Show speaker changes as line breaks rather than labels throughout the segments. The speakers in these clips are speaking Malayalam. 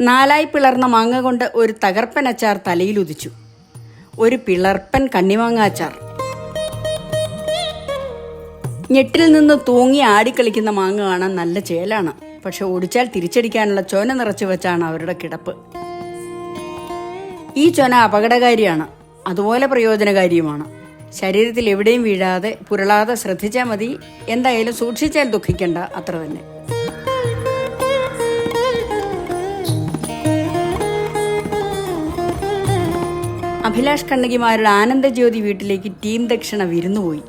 നാലായി പിളർന്ന മാങ്ങ കൊണ്ട് ഒരു തകർപ്പൻ അച്ചാർ തലയിൽ ഉദിച്ചു. ഒരു പിളർപ്പൻ കണ്ണിമാങ്ങ അച്ചാർ. ഞെട്ടിൽ നിന്ന് തൂങ്ങി ആടിക്കളിക്കുന്ന മാങ്ങ കാണാൻ നല്ല ചേലാണ്. പക്ഷെ ഓടിച്ചാൽ തിരിച്ചടിക്കാനുള്ള ചൊന നിറച്ചു വെച്ചാണ് അവരുടെ കിടപ്പ്. ഈ ചൊന അപകടകാരിയാണ്. അതുപോലെ പ്രയോജനകാരിയുമാണ്. ശരീരത്തിൽ എവിടെയും വീഴാതെ പുരളാതെ ശ്രദ്ധിച്ചാൽ മതി. എന്തായാലും സൂക്ഷിച്ചാൽ ദുഃഖിക്കേണ്ട. അത്ര തന്നെ. അഭിലാഷ് കണ്ണകിമാരുടെ ആനന്ദജ്യോതി വീട്ടിലേക്ക് ടീം ദക്ഷിണ വിരുന്നുപോയി.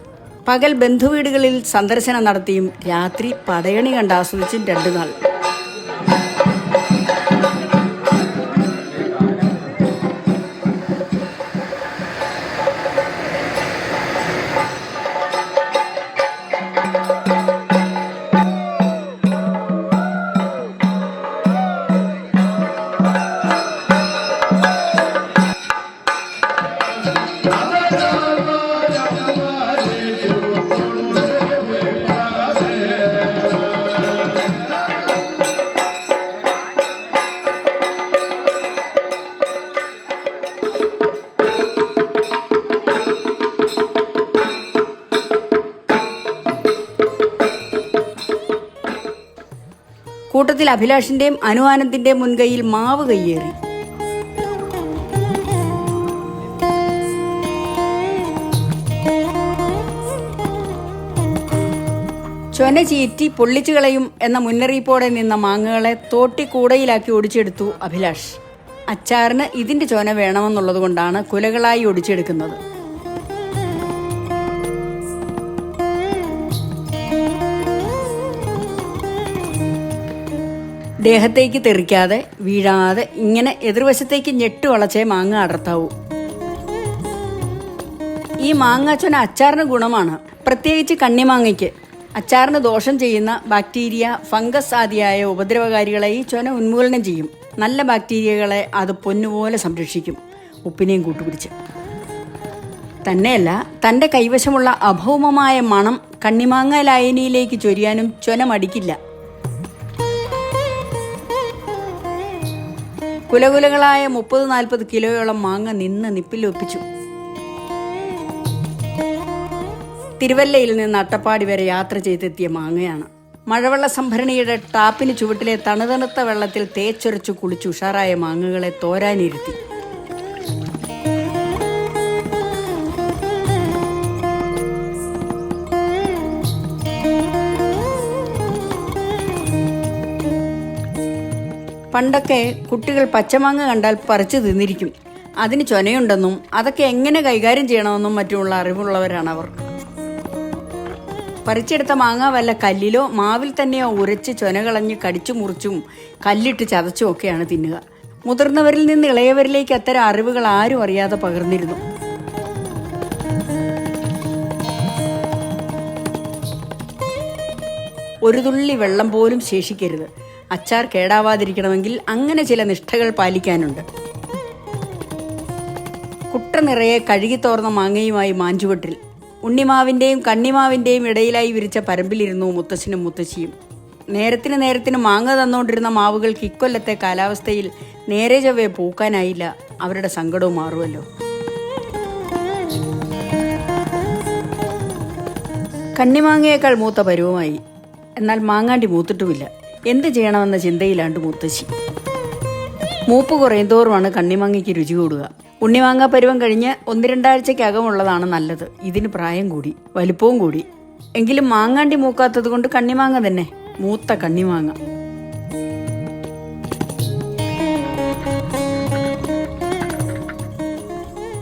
പകൽ ബന്ധുവീടുകളിൽ സന്ദർശനം നടത്തിയും രാത്രി പടയണി കണ്ട് ആസ്വദിച്ചും രണ്ടു നാൾ കൂട്ടത്തിൽ അഭിലാഷിന്റെയും അനുവാനന്ദിന്റെയും മുൻകൈയിൽ മാവ് കയ്യേറി. ചൊന ചീറ്റി പൊള്ളിച്ചു കളയും എന്ന മുന്നറിയിപ്പോടെ നിന്ന മാങ്ങകളെ തോട്ടി കൂടയിലാക്കി ഒടിച്ചെടുത്തു അഭിലാഷ്. അച്ചാറിന് ഇതിന്റെ ചൊന വേണമെന്നുള്ളതുകൊണ്ടാണ് കുലകളായി ഒടിച്ചെടുക്കുന്നത്. ദേഹത്തേക്ക് തെറിക്കാതെ വീഴാതെ ഇങ്ങനെ എതിർവശത്തേക്ക് ഞെട്ട് വളച്ചേ മാങ്ങ അടർത്താവൂ. ഈ മാങ്ങാച്ചൊന അച്ചാറിന് ഗുണമാണ്. പ്രത്യേകിച്ച് കണ്ണിമാങ്ങയ്ക്ക്. അച്ചാറിന് ദോഷം ചെയ്യുന്ന ബാക്ടീരിയ ഫംഗസ് ആദിയായ ഉപദ്രവകാരികളെ ഈ ചൊന ഉന്മൂലനം ചെയ്യും. നല്ല ബാക്ടീരിയകളെ അത് പൊന്നുപോലെ സംരക്ഷിക്കും. ഉപ്പിനെയും കൂട്ടുപിടിച്ച്. തന്നെയല്ല തന്റെ കൈവശമുള്ള അഭൗമമായ മണം കണ്ണിമാങ്ങ ലായനിയിലേക്ക് ചൊരിയാനും ചൊന മടിക്കില്ല. കുലകുലകളായ മുപ്പത് നാൽപ്പത് കിലോയോളം മാങ്ങ നിന്ന് നിപ്പിൽ ഒപ്പിച്ചു. തിരുവല്ലയിൽ നിന്ന് അട്ടപ്പാടി വരെ യാത്ര ചെയ്തെത്തിയ മാങ്ങയാണ്. മഴവെള്ള സംഭരണിയുടെ ടാപ്പിന് ചുവട്ടിലെ തണുതണുത്ത വെള്ളത്തിൽ തേച്ചൊരച്ചു കുളിച്ച് ഉഷാറായ മാങ്ങകളെ തോരാനിരുത്തി. പണ്ടൊക്കെ കുട്ടികൾ പച്ചമാങ്ങ കണ്ടാൽ പറിച്ചു തിന്നിരിക്കും. അതിന് ചൊനയുണ്ടെന്നും അതൊക്കെ എങ്ങനെ കൈകാര്യം ചെയ്യണമെന്നും മറ്റുമുള്ള അറിവുള്ളവരാണ് അവർ. പറിച്ചെടുത്ത മാങ്ങ വല്ല കല്ലിലോ മാവിൽ തന്നെയോ ഉരച്ച് ചൊന കളഞ്ഞ് കടിച്ചു മുറിച്ചും കല്ലിട്ട് ചതച്ചും ഒക്കെയാണ് തിന്നുക. മുതിർന്നവരിൽ നിന്ന് ഇളയവരിലേക്ക് അത്തരം അറിവുകൾ ആരും അറിയാതെ പകർന്നിരുന്നു. ഒരു തുള്ളി വെള്ളം പോലും ശേഷിക്കരുത്. അച്ചാർ കേടാവാതിരിക്കണമെങ്കിൽ അങ്ങനെ ചില നിഷ്ഠകൾ പാലിക്കാനുണ്ട്. കുട്ട നിറയെ കഴുകിത്തോർന്ന മാങ്ങയുമായി മാഞ്ചുവട്ടിൽ ഉണ്ണിമാവിന്റെയും കണ്ണിമാവിന്റെയും ഇടയിലായി വിരിച്ച പരമ്പിലിരുന്നു മുത്തശ്ശനും മുത്തശ്ശിയും. നേരത്തിന് നേരത്തിന് മാങ്ങ തന്നുകൊണ്ടിരുന്ന മാവുകൾക്ക് ഇക്കൊല്ലത്തെ കാലാവസ്ഥയിൽ നേരെ ചൊവ്വേ പൂക്കാനായില്ല. അവരുടെ സങ്കടവും മാറുമല്ലോ കണ്ണിമാങ്ങയേക്കാൾ മൂത്ത പരുവമായി. എന്നാൽ മാങ്ങാണ്ടി മൂത്തിട്ടുമില്ല. എന്ത് ചെയ്യണമെന്ന ചിന്തയിലാണ്ട് മുത്തശ്ശി. മൂപ്പ് കുറയും തോറുമാണ് കണ്ണിമാങ്ങയ്ക്ക് രുചി കൂടുക. ഉണ്ണിമാങ്ങ പരുവം കഴിഞ്ഞ് ഒന്ന് രണ്ടാഴ്ചക്കകമുള്ളതാണ് നല്ലത്. ഇതിന് പ്രായം കൂടി വലുപ്പവും കൂടി. എങ്കിലും മാങ്ങാണ്ടി മൂക്കാത്തത് കൊണ്ട് കണ്ണിമാങ്ങ തന്നെ മൂത്ത കണ്ണിമാങ്ങ.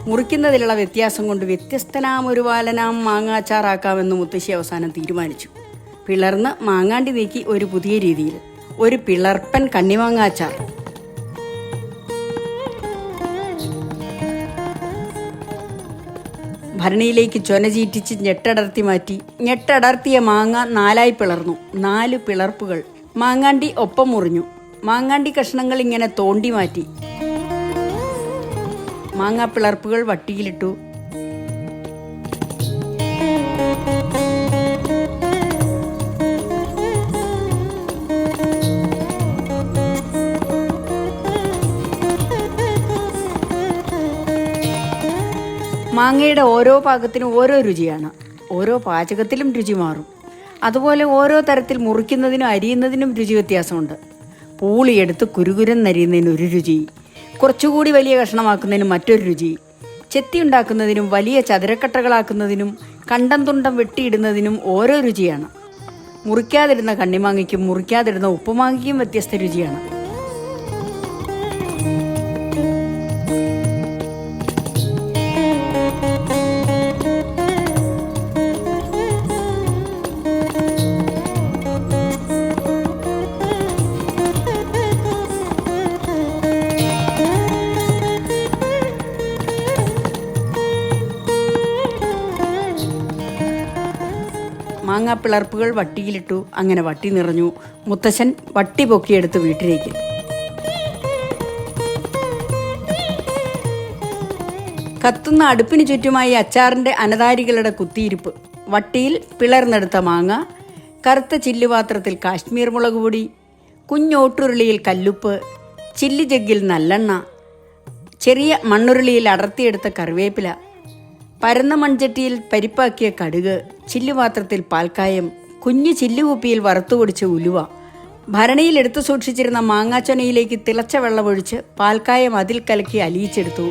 മുറിക്കുന്നതിലുള്ള വ്യത്യാസം കൊണ്ട് വ്യത്യസ്തനാം ഒരു വാലനാം മാങ്ങാച്ചാറാക്കാമെന്ന് മുത്തശ്ശി അവസാനം തീരുമാനിച്ചു. പിളർന്ന് മാങ്ങാണ്ടി നീക്കി ഒരു പുതിയ രീതിയിൽ. ഒരു പിളർപ്പൻ കണ്ണിമാങ്ങാച്ചാർ. ഭരണിയിലേക്ക് ചൊന ചീറ്റിച്ച് ഞെട്ടടർത്തി മാറ്റി. ഞെട്ടടർത്തിയ മാങ്ങ നാലായി പിളർന്നു. നാല് പിളർപ്പുകൾ. മാങ്ങാണ്ടി ഒപ്പം മുറിഞ്ഞു. മാങ്ങാണ്ടി കഷ്ണങ്ങൾ ഇങ്ങനെ തോണ്ടി മാറ്റി. മാങ്ങാ പിളർപ്പുകൾ വട്ടിയിലിട്ടു. മാങ്ങയുടെ ഓരോ പാകത്തിനും ഓരോ രുചിയാണ്. ഓരോ പാചകത്തിലും രുചി മാറും. അതുപോലെ ഓരോ തരത്തിൽ മുറിക്കുന്നതിനും അരിയുന്നതിനും രുചി വ്യത്യാസമുണ്ട്. പൂളിയെടുത്ത് കുരുകുരൻ നരിയുന്നതിന് ഒരു രുചി കുറച്ചുകൂടി വലിയ കഷ്ണമാക്കുന്നതിന് മറ്റൊരു രുചി ചെത്തി ഉണ്ടാക്കുന്നതിനും വലിയ ചതുരക്കട്ടകളാക്കുന്നതിനും കണ്ടം തുണ്ടം വെട്ടിയിടുന്നതിനും ഓരോ രുചിയാണ്. മുറിക്കാതിരുന്ന കണ്ണിമാങ്ങയ്ക്കും മുറിക്കാതിരുന്ന ഉപ്പുമാങ്ങയ്ക്കും വ്യത്യസ്ത രുചിയാണ്. മാങ്ങാപ്പിളർപ്പുകൾ വട്ടിയിലിട്ടു അങ്ങനെ വട്ടി നിറഞ്ഞു. മുത്തശ്ശൻ വട്ടി പൊക്കിയെടുത്ത് വീട്ടിലേക്ക്. കത്തുന്ന അടുപ്പിന് ചുറ്റുമായി അച്ചാറിന്റെ അനതാരികളുടെ കുത്തിയിരിപ്പ്. വട്ടിയിൽ പിളർന്നെടുത്ത മാങ്ങ കറുത്ത ചില്ലുപാത്രത്തിൽ കാശ്മീർ മുളക് പൊടി കുഞ്ഞോട്ടുരുളിയിൽ കല്ലുപ്പ് ചില്ലി ജഗ്ഗിൽ നല്ലെണ്ണ ചെറിയ മണ്ണുരുളിയിൽ അടർത്തിയെടുത്ത കറിവേപ്പില പരന്ന മൺചട്ടിയിൽ പരിപ്പാക്കിയ കടുക് ചില്ലുപാത്രത്തിൽ പാൽക്കായം കുഞ്ഞു ചില്ലുകുപ്പിയിൽ വറുത്തുപൊടിച്ച ഉലുവ. ഭരണിയിൽ എടുത്തു സൂക്ഷിച്ചിരുന്ന മാങ്ങാച്ചൊനയിലേക്ക് തിളച്ച വെള്ളമൊഴിച്ച് പാൽക്കായം അതിൽ കലക്കി അലിയിച്ചെടുത്തു.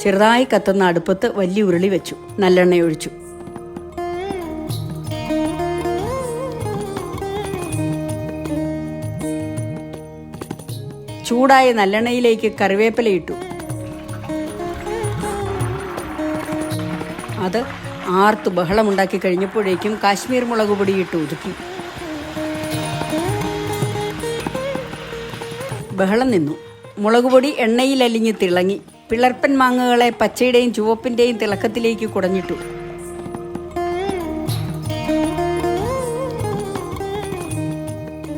ചെറുതായി കത്തുന്ന അടുപ്പത്ത് വലിയ ഉരുളി വെച്ചു. നല്ലെണ്ണ ചൂടായ നല്ലെണ്ണയിലേക്ക് കറിവേപ്പില ഇട്ടു. അത് ആർത്ത് ബഹളമുണ്ടാക്കി കഴിഞ്ഞപ്പോഴേക്കും കാശ്മീർ മുളക് പൊടി ഇട്ട് ഒതുക്കി. ബഹളം നിന്നു. മുളക് പൊടി എണ്ണയിൽ അലിഞ്ഞ് തിളങ്ങി. പിളർപ്പൻ മാങ്ങകളെ പച്ചയുടെയും ചുവപ്പിന്റെയും തിളക്കത്തിലേക്ക് കുടഞ്ഞിട്ടു.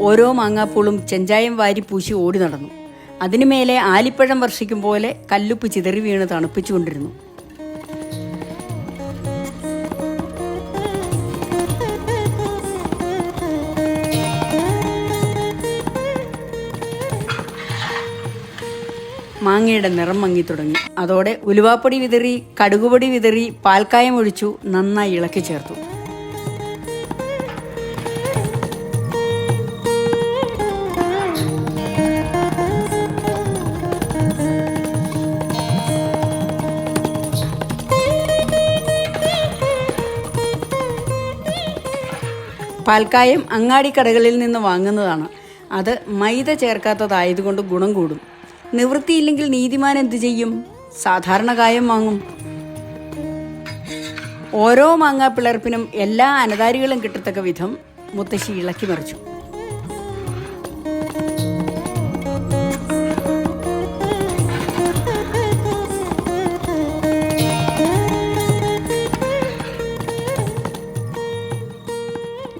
ഓരോ മാങ്ങാപ്പൂളും ചെഞ്ചായം വാരി പൂശി ഓടി നടന്നു. അതിനുമേലെ ആലിപ്പഴം വർഷിക്കും പോലെ കല്ലുപ്പ് ചിതറി വീണ് തണുപ്പിച്ചുകൊണ്ടിരുന്നു. മാങ്ങയുടെ നിറം മങ്ങി തുടങ്ങി. അതോടെ ഉലുവാപ്പൊടി വിതറി കടുകുപൊടി വിതറി പാൽക്കായം ഒഴിച്ചു നന്നായി ഇളക്കി ചേർത്തു. പാൽക്കായം അങ്ങാടിക്കടകളിൽ നിന്ന് വാങ്ങുന്നതാണ്. അത് മൈദ ചേർക്കാത്തതായതുകൊണ്ട് ഗുണം കൂടും. നിവൃത്തിയില്ലെങ്കിൽ നീതിമാൻ എന്ത് ചെയ്യും? സാധാരണ കായം വാങ്ങും. ഓരോ മാങ്ങാ പിളർപ്പിനും എല്ലാ അനതാരികളും കിട്ടത്തക്ക വിധം മുത്തശ്ശി ഇളക്കി മറിച്ചു.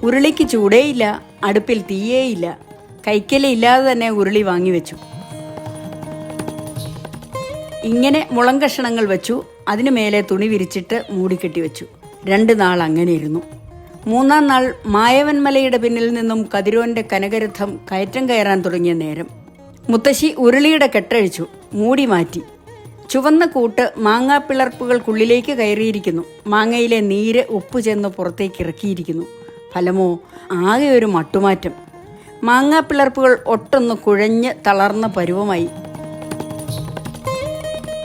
ഉരുളിക്ക് ചൂടേയില്ല അടുപ്പിൽ തീയേയില്ല കൈക്കലില്ലാതെ തന്നെ ഉരുളി വാങ്ങിവെച്ചു ഇങ്ങനെ മുളം കഷണങ്ങൾ വെച്ചു. അതിനു മേലെ തുണി വിരിച്ചിട്ട് മൂടിക്കെട്ടി വെച്ചു. രണ്ട് നാൾ അങ്ങനെ ഇരുന്നു. മൂന്നാം നാൾ മായവൻമലയുടെ പിന്നിൽ നിന്നും കതിരോന്റെ കനകരഥം കയറ്റം കയറാൻ തുടങ്ങിയ നേരം മുത്തശ്ശി ഉരുളിയുടെ കെട്ടഴിച്ചു മൂടി മാറ്റി. ചുവന്ന കൂട്ട് മാങ്ങാപ്പിളർപ്പുകൾക്കുള്ളിലേക്ക് കയറിയിരിക്കുന്നു. മാങ്ങയിലെ നീര് ഉപ്പ് ചെന്ന് പുറത്തേക്ക് ഇറക്കിയിരിക്കുന്നു. ഫലമോ? ആകെ ഒരു മട്ടുമാറ്റം. മാങ്ങാപ്പിളർപ്പുകൾ ഒട്ടൊന്ന് കുഴഞ്ഞ് തളർന്ന പരുവമായി.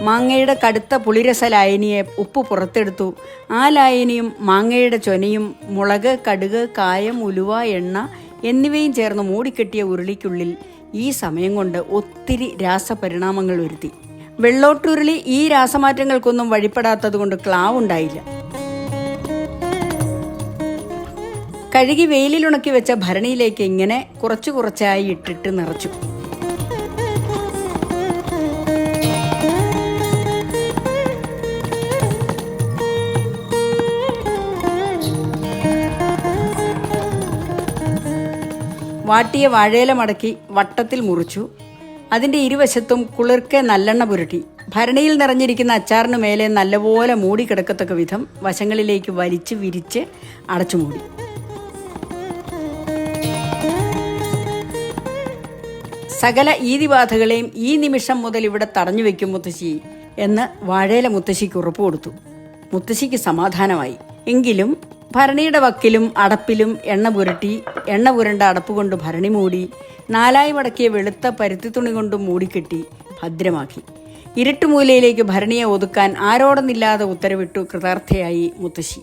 മാങ്ങയുടെ കടുത്ത പുളിരസ ലായനിയെ ഉപ്പ് പുറത്തെടുത്തു. ആ ലായനിയും മാങ്ങയുടെ ചൊനയും മുളക് കടുക് കായം ഉലുവ എണ്ണ എന്നിവയും ചേർന്ന് മൂടിക്കെട്ടിയ ഉരുളിക്കുള്ളിൽ ഈ സമയം കൊണ്ട് ഒത്തിരി രാസപരിണാമങ്ങൾ വരുത്തി. വെള്ളോട്ടുരുളി ഈ രാസമാറ്റങ്ങൾക്കൊന്നും വഴിപ്പെടാത്തതുകൊണ്ട് ക്ലാവുണ്ടായില്ല. കഴുകി വെയിലിലുണക്കി വെച്ച ഭരണിയിലേക്ക് ഇങ്ങനെ കുറച്ചു കുറച്ചായി ഇട്ടിട്ട് നിറച്ചു. വാട്ടിയ വാഴയില മടക്കി വട്ടത്തിൽ മുറിച്ചു. അതിന്റെ ഇരുവശത്തും കുളിർക്കെ നല്ലെണ്ണ പുരട്ടി. ഭരണിയിൽ നിറഞ്ഞിരിക്കുന്ന അച്ചാറിന് മേലെ നല്ലപോലെ മൂടി കിടക്കത്തക്ക വിധം വശങ്ങളിലേക്ക് വലിച്ച് വിരിച്ച് അടച്ചു മൂടി സകല ഈതിബാധകളെയും ഈ നിമിഷം മുതൽ ഇവിടെ തടഞ്ഞു വെക്കും മുത്തശ്ശി എന്ന് വാഴയില മുത്തശ്ശിക്ക് ഉറപ്പ് കൊടുത്തു. മുത്തശ്ശിക്ക് സമാധാനമായി. എങ്കിലും ഭരണിയുടെ വക്കിലും അടപ്പിലും എണ്ണ പുരട്ടി എണ്ണ പുരണ്ട അടപ്പ് കൊണ്ട് ഭരണി മൂടി നാലായി മടക്കിയ വെളുത്ത പരുത്തി തുണി കൊണ്ട് മൂടിക്കെട്ടി ഭദ്രമാക്കി. ഇരുട്ടുമൂലയിലേക്ക് ഭരണിയെ ഒതുക്കാൻ ആരോടൊന്നില്ലാതെ ഉത്തരവിട്ടു കൃതാർത്ഥയായി മുത്തശ്ശി.